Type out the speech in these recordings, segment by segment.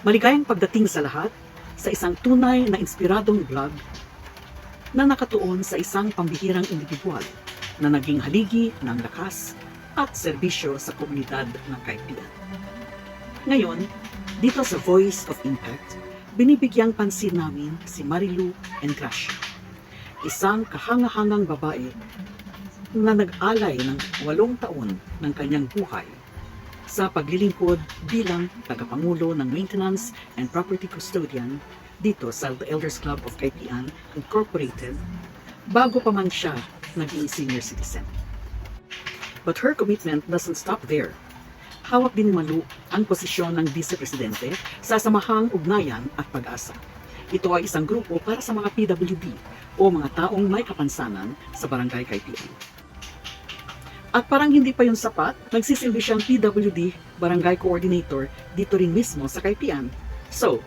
Maligayang pagdating sa lahat sa isang tunay na inspiradong vlog na nakatuon sa isang pambihirang individual na naging haligi ng lakas at serbisyo sa komunidad ng Kaibigan. Ngayon, dito sa Voice of Impact, binibigyang pansin namin si Marilu Engracia, isang kahangahangang babae na nag-alay ng walong taon ng kanyang buhay sa paglilingkod bilang tagapangulo ng Maintenance and Property Custodian dito sa The Elders Club of Kaipian Incorporated bago pa man siya naging senior citizen. But her commitment doesn't stop there. Hawak din Malu ang posisyon ng Vice Presidente sa Samahang Ugnayan at Pag-asa. Ito ay isang grupo para sa mga PWD o mga taong may kapansanan sa Barangay Kaipian. At parang hindi pa yun sapat, nagsisilbi siyang PWD Barangay Coordinator dito rin mismo sa Kaipian. So,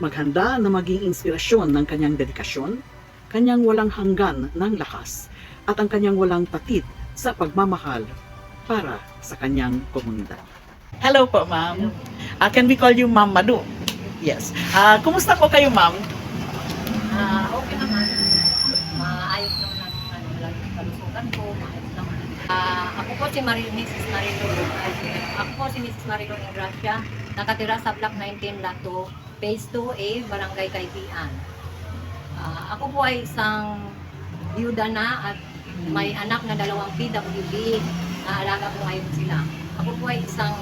maghanda na maging inspirasyon ng kanyang dedikasyon, kanyang walang hanggan ng lakas, at ang kanyang walang patid sa pagmamahal para sa kanyang komunidad. Hello po, ma'am. Ah, can we call you Ma'am Madu? Yes. Ah, kumusta po kayo, ma'am? Ah, okay naman. Maayos naman ang ano, lang kalusugan ko, maayos naman. Ah, ako po si Maril, Mrs. Marilo. Ako po si Mrs. Marilo Ingracia, nakatira sa Block 19 Lato, Phase 2A, Barangay Kaipian. Ah, ako po ay isang byuda na at may anak na dalawang PWD na alaga ko ngayon sila. Ako po ay isang,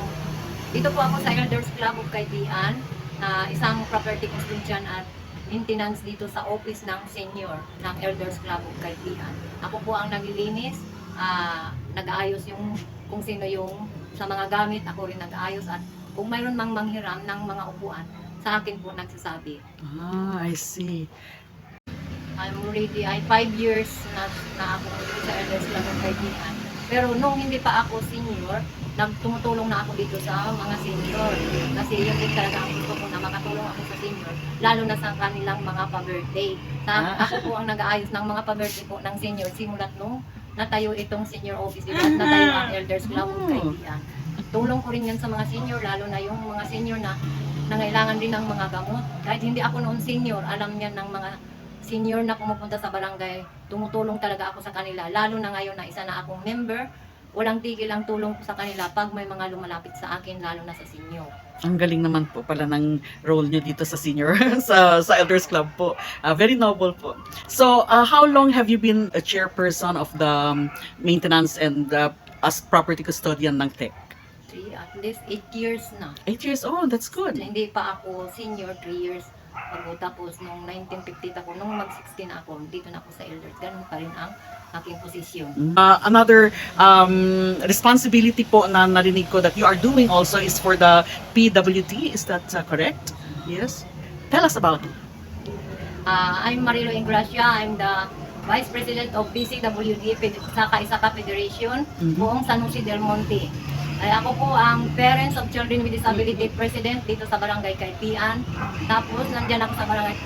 dito po ako sa Elders Club of Kaipian, na isang property custodian at maintenance dito sa office ng senior ng Elders Club of Kaipian. Ako po ang naglilinis, ah, nag-aayos yung kung sino yung sa mga gamit, ako rin nag-aayos at kung mayroon mang manghiram ng mga upuan, sa akin po nagsasabi. Ah, I see. I'm already, ay 5 years na, na ako sa Club of Kaibigan. Pero nung hindi pa ako senior, nagtumutulong na ako dito sa mga senior. Kasi yun din talaga ang gusto ko na makatulong ako sa senior, lalo na sa kanilang mga pa-birthday. Sa, Ah. Ako po ang nag-aayos ng mga pa-birthday po ng senior simulat nung natayo itong senior office dito at natayo ang Elders Club Oh. Kaibigan. Tulong ko rin yan sa mga senior, lalo na yung mga senior na nangailangan din ng mga gamot. Kahit hindi ako noon senior, alam niyan ng mga senior na pumupunta sa barangay, tumutulong talaga ako sa kanila. Lalo na ngayon na isa na akong member, walang tigil ang tulong ko sa kanila pag may mga lumalapit sa akin, lalo na sa senior. Ang galing naman po pala ng role nyo dito sa senior, sa, sa Elders Club po. Ah, very noble po. So, ah, how long have you been a chairperson of the um, maintenance and uh, as property custodian ng TEC? Three, at least 8 years na. Eight years old, that's good. Hindi pa ako senior, 3 years. Bago tapos, nung 1950 ako, nung mag-16 ako, dito na ako sa elders. Ganun pa rin ang aking posisyon. Uh, another um, responsibility po na narinig ko that you are doing also is for the PWD. Is that uh, correct? Yes. Tell us about it. Uh, I'm Marilo Ingracia. I'm the Vice President of BCWD, Fed- Saka Isaka Federation, Mhm. buong San Jose del Monte. Ay, ako po ang Parents of Children with Disability President dito sa Barangay Kaipian. Tapos, nandyan ako sa barangay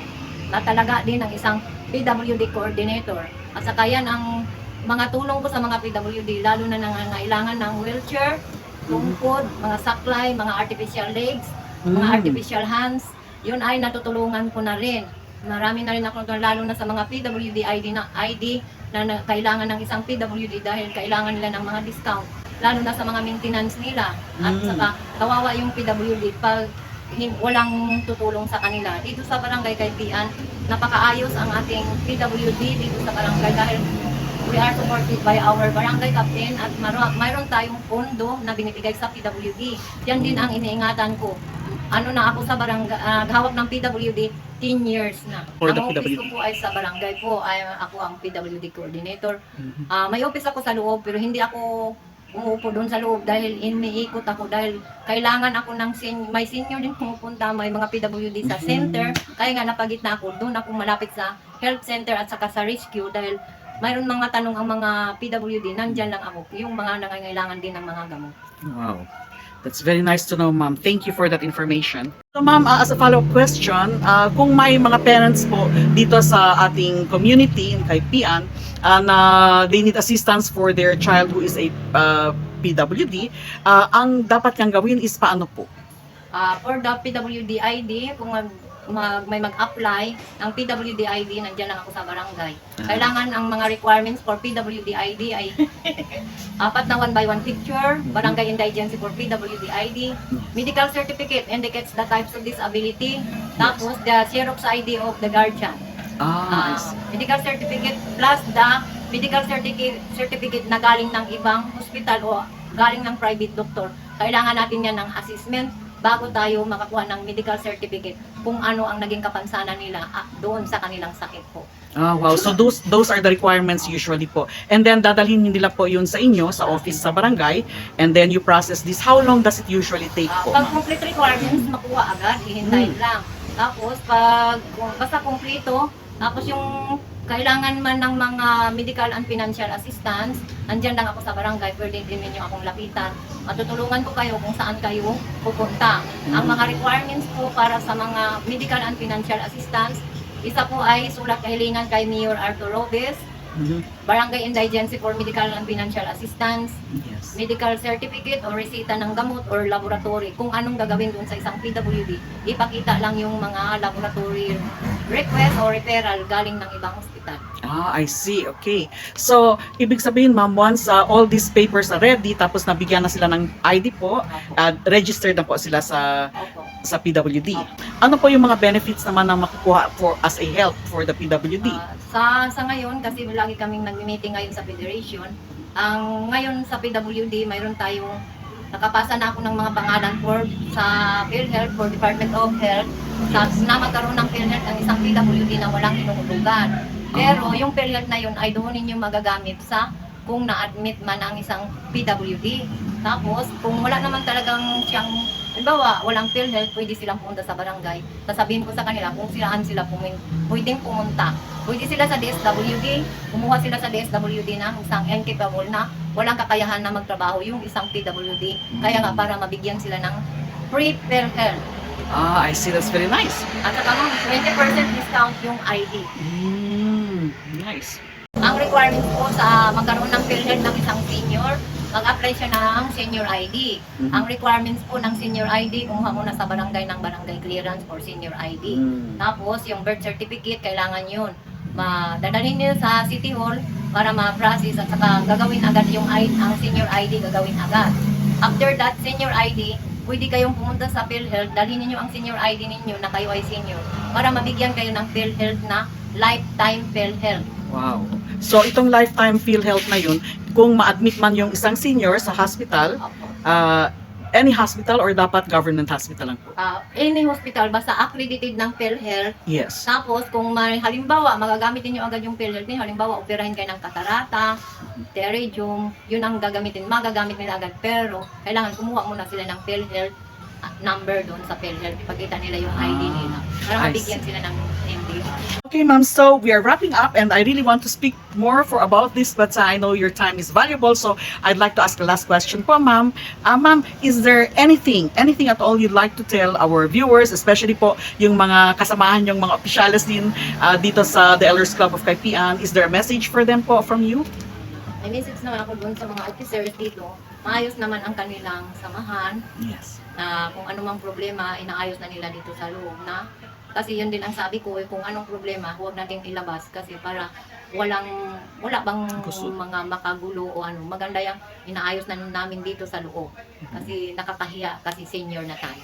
na talaga din ng isang PWD Coordinator. At saka yan ang mga tulong ko sa mga PWD, lalo na nangangailangan ng wheelchair, tungkod, mga saklay, mga artificial legs, mga Mm. artificial hands, yun ay natutulungan ko na rin. Marami na rin ako lalo na sa mga PWD ID na ID na, na kailangan ng isang PWD dahil kailangan nila ng mga discount lalo na sa mga maintenance nila at Mm. saka kawawa yung PWD pag walang tutulong sa kanila. Dito sa barangay Kaipian, napakaayos ang ating PWD dito sa barangay dahil we are supported by our barangay captain at maro- mayroon tayong pondo na binibigay sa PWD. Yan din ang iniingatan ko. Ano na ako sa barangay, ah, hawak ng PWD 10 years na. For ang office PWD. ko po ay sa barangay po, ay ako ang PWD coordinator. Ah, may office ako sa loob pero hindi ako umuupo doon sa loob dahil iniikot ako dahil kailangan ako ng sen- may senior din pumupunta, may mga PWD sa center. Kaya nga napagitna ako, doon ako malapit sa health center at saka sa rescue dahil mayroon mga tanong ang mga PWD, nandyan lang ako, yung mga nangangailangan din ng mga gamot. Wow. That's very nice to know, ma'am. Thank you for that information. So, ma'am, uh, as a follow-up question, uh, kung may mga parents po dito sa ating community in Kaipian uh, na they need assistance for their child who is a uh, PWD, uh, ang dapat niyang gawin is paano po? Ah, for the PWD ID, kung mag, may mag-apply ng PWD ID, nandiyan lang ako sa barangay. Kailangan ang mga requirements for PWD ID ay apat na one by one picture, barangay indigency for PWD ID, medical certificate indicates the types of disability, tapos the Xerox ID of the guardian. Ah, Ah, see. medical certificate plus the medical certificate, certificate na galing ng ibang hospital o galing ng private doctor. Kailangan natin yan ng assessment bago tayo makakuha ng medical certificate kung ano ang naging kapansanan nila ah, doon sa kanilang sakit po. Ah, wow. So those those are the requirements usually po. And then dadalhin nila po yun sa inyo sa office sa barangay and then you process this. How long does it usually take Ah, po? pag ma'am? complete requirements, makuha agad, hihintayin lang. Tapos, pag kung basta kumpleto, tapos yung kailangan man ng mga medical and financial assistance, andyan lang ako sa barangay, pwede din ninyo akong lapitan. Matutulungan ko kayo kung saan kayo pupunta. Ang mga requirements po para sa mga medical and financial assistance, isa po ay sulat kahilingan kay Mayor Arthur Robes, Mhm. Barangay Indigency for Medical and Financial Assistance, Yes. medical certificate o resita ng gamot or laboratory kung anong gagawin dun sa isang PWD ipakita lang yung mga laboratory request o referral galing ng ibang ospital Ah, I see. Okay. So, ibig sabihin, ma'am, once uh, all these papers are ready, tapos nabigyan na sila ng ID po, Opo. uh, registered na po sila sa Opo. sa PWD. Ano po yung mga benefits naman na makukuha for as a help for the PWD? Ah, sa sa ngayon kasi lagi kaming nag-meeting ngayon sa federation ang ngayon sa PWD mayroon tayong nakapasa na ako ng mga pangalan for sa PhilHealth for Department of Health sa na magkaroon ng PhilHealth ang isang PWD na walang inuhulugan. Pero yung PhilHealth na yun ay doon ninyo magagamit sa kung na-admit man ang isang PWD. Tapos, kung wala naman talagang siyang, halimbawa, walang PhilHealth, pwede silang pumunta sa barangay. Sasabihin ko sa kanila kung saan sila pumin, pwedeng pumunta. Pwede sila sa DSWD, kumuha sila sa DSWD na isang incapable na walang kakayahan na magtrabaho yung isang PWD. Kaya nga para mabigyan sila ng free PhilHealth. Ah, I see. That's very nice. At saka mga 20% discount yung ID. Mm, nice. Ang requirements po sa magkaroon ng PhilHealth ng isang senior, mag-apply siya ng senior ID. Mhm. Ang requirements po ng senior ID, kumuha muna sa barangay ng barangay clearance for senior ID. Mm. Tapos, yung birth certificate, kailangan yun. Madadalhin niyo sa City Hall para ma-process at saka gagawin agad yung I- ang senior ID, gagawin agad. After that, senior ID, pwede kayong pumunta sa PhilHealth, dalhin niyo ang senior ID ninyo na kayo ay senior para mabigyan kayo ng PhilHealth na lifetime PhilHealth. Wow. So, itong lifetime PhilHealth na yun, kung ma-admit man yung isang senior sa hospital, Opo. uh, any hospital or dapat government hospital lang po? Ah, any hospital, basta accredited ng PhilHealth. Yes. Tapos, kung may, halimbawa, magagamit niyo agad yung PhilHealth niyo, halimbawa, operahin kayo ng katarata, pterygium, yun ang gagamitin, magagamit nila agad. Pero, kailangan kumuha muna sila ng PhilHealth ah, number doon sa PhilHealth. Ipakita nila yung ID Ah, nila. Para mabigyan sila ng. Okay, ma'am. So we are wrapping up, and I really want to speak more for about this, but uh, I know your time is valuable, so I'd like to ask the last question po, ma'am. Uh, ma'am, is there anything, anything at all you'd like to tell our viewers, especially po yung mga kasamahan, yung mga opisyalis din uh, dito sa the Elders Club of Kaipian? Is there a message for them po from you? May message naman ako doon sa mga officers dito. Maayos naman ang kanilang samahan. Yes. na kung ano mang problema, inaayos na nila dito sa loob na. Kasi yun din ang sabi ko, eh, kung anong problema, huwag nating ilabas kasi para walang, wala bang Kusot. mga makagulo o ano. Maganda yung inaayos na namin dito sa loob. Kasi nakakahiya kasi senior na tayo.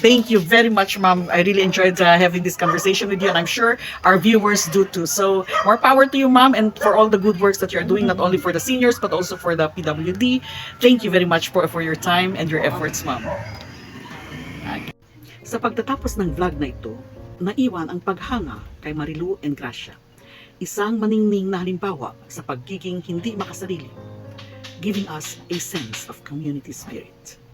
Thank you very much, ma'am. I really enjoyed uh, having this conversation with you, and I'm sure our viewers do too. So, more power to you, ma'am, and for all the good works that you're doing, not only for the seniors, but also for the PWD. Thank you very much for, for your time and your efforts, ma'am. Sa pagtatapos ng vlog na ito, naiwan ang paghanga kay Marilu and Gracia. Isang maningning na halimbawa sa pagiging hindi makasarili, giving us a sense of community spirit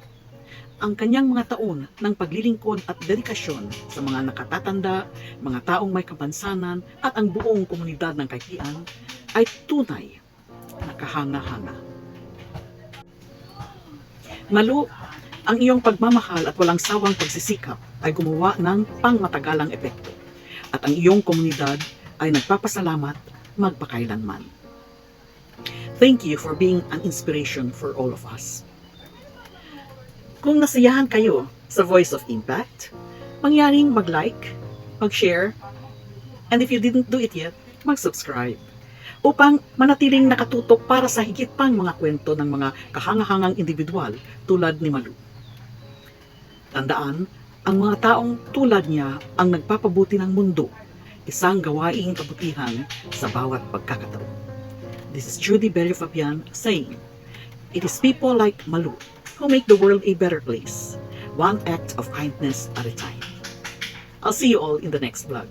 ang kanyang mga taon ng paglilingkod at dedikasyon sa mga nakatatanda, mga taong may kapansanan at ang buong komunidad ng Kaipian ay tunay na kahanga-hanga. Malu, ang iyong pagmamahal at walang sawang pagsisikap ay gumawa ng pangmatagalang epekto at ang iyong komunidad ay nagpapasalamat magpakailanman. Thank you for being an inspiration for all of us. Kung nasiyahan kayo sa Voice of Impact, mangyaring mag-like, mag-share, and if you didn't do it yet, mag-subscribe upang manatiling nakatutok para sa higit pang mga kwento ng mga kahangahangang individual tulad ni Malu. Tandaan, ang mga taong tulad niya ang nagpapabuti ng mundo, isang gawaing kabutihan sa bawat pagkakataon. This is Judy Berry Fabian saying, It is people like Malu who make the world a better place, one act of kindness at a time. I'll see you all in the next vlog.